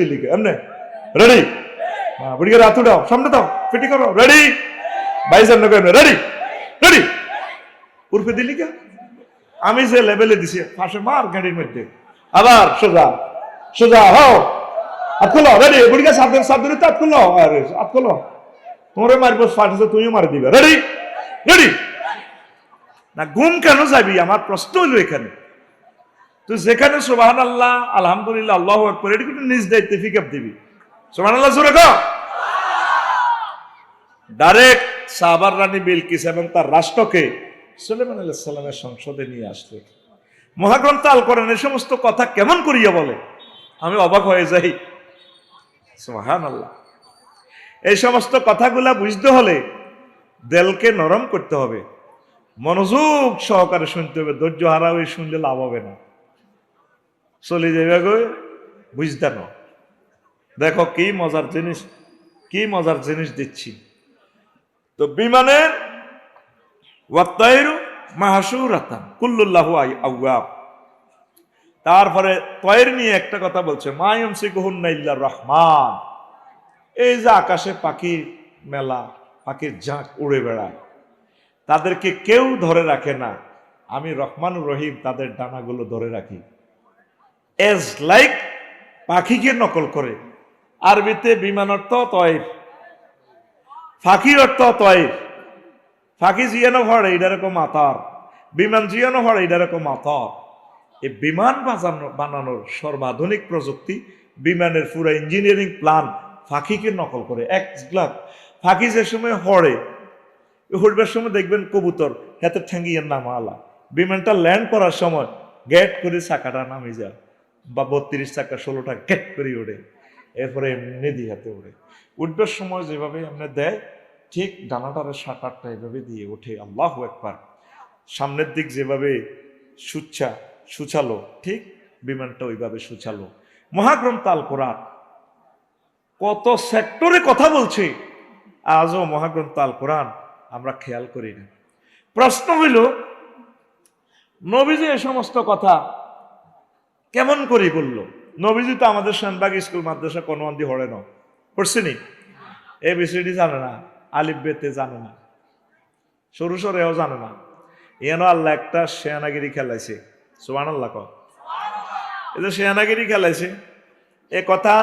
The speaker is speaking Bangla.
দিলি কে? এমনি? রেডি হ্যাঁ বুড়িকে রাত উঠাও, সামনে দাও, ফিটি করো রেডি রেডি উর্ফে দিলি কে? আমি যে লেভেলে দিছি পাশে মার গাড়ির মধ্যে। আবার সোজা সোজা, হও, হাত খোলো রেডি বুড়িকে সাত দিন সাত দিন হাত খোলো। আরে, হাত খোলো। তোমারে মারবো ফাটছে তুমিও মারি দিবে। রেডি রেডি না গুম কেন যাবি? আমার প্রশ্ন হইল এখানে। তুই যেখানে সোবাহান আল্লাহ আলহামদুলিল্লাহ, আল্লাহ আকবর এটা কিন্তু নিজ দায়িত্বে ফিকাপ দিবি। সোবাহান আল্লাহ কর ডাইরেক্ট সাহাবার রানী বিলকিস এবং তার রাষ্ট্রকে সুলেমান আলাইসাল্লামের সংসদে নিয়ে আসলে মহাগ্রন্থ আল করেন এই সমস্ত কথা কেমন করিয়া বলে? আমি অবাক হয়ে যাই। সোহান আল্লাহ এই সমস্ত কথাগুলা বুঝতে হলে দেলকে নরম করতে হবে। মনোযোগ সহকারে শুনতে হবে, ধৈর্য হারা হয়ে শুনলে লাভ হবে না। চলে যাবে গো, বুঝতে না দেখো কি মজার জিনিস, কি মজার জিনিস দিচ্ছি। তো বিমানের আউয়াব। তারপরে তয়ের নিয়ে একটা কথা বলছে মায়ম সিকুহুন্না ইল্লা রহমান। এই যে আকাশে পাখির মেলা, পাখির ঝাঁক উড়ে বেড়ায়, তাদেরকে কেউ ধরে রাখে না। আমি রহমান রহিম তাদের ডানাগুলো ধরে রাখি। এজ লাইক পাখিকে নকল করে। আরবিতে বিমান অর্থ তয়ের ফাঁকির অর্থ তয়ের ফাঁকি জিয়ানো হড় এইটা রকম মাতার। বিমান জিয়ানো হড় এইটা রকম মাতার। এই বিমান বাজানো বানানোর সর্বাধুনিক প্রযুক্তি বিমানের পুরো ইঞ্জিনিয়ারিং প্ল্যান ফাঁকিকে নকল করে। এক গ্লাভ ফাঁকি যে সময় হড়ে হড়বার সময় দেখবেন কবুতর হাতে ঠ্যাঙ্গিয়ে নামা আলা বিমানটা ল্যান্ড করার সময় গেট করে চাকাটা নামে যায়। বা বত্রিশ চাকা ষোলোটা গেট করে ওঠে এরপরে এমনি দিয়ে হাতে ওঠে উঠবার সময় যেভাবে এমনি দেয়, ঠিক ডানাটারে সাত আটটা এভাবে দিয়ে ওঠে, আল্লাহ একবার সামনের দিক যেভাবে সুচ্ছা, সুচালো, ঠিক বিমানটা ওইভাবে সুচালো। মহাগ্রন্থ আল কোরআন কত সেক্টরে কথা বলছে, আজও মহাগ্রন্থ আল কোরআন আমরা খেয়াল করি না। প্রশ্ন হইল, নবীজি এ সমস্ত কথা কেমন করে বলল? নবীজি তো আমাদের শানবাগ স্কুল মাদ্রাসা কোনোয়ান্দি হরে না? পড়ছিনি এ বিসিডি জানে না, আলিফ বেতে জানে না, সরু সরেও জানে না। এন আল্লাহ একটা সেয়ানাগিরি খেলাইছে। সোহান আল্লাহ ক এই যে শেয়ানাগিরি খেলাইছে, এ কথা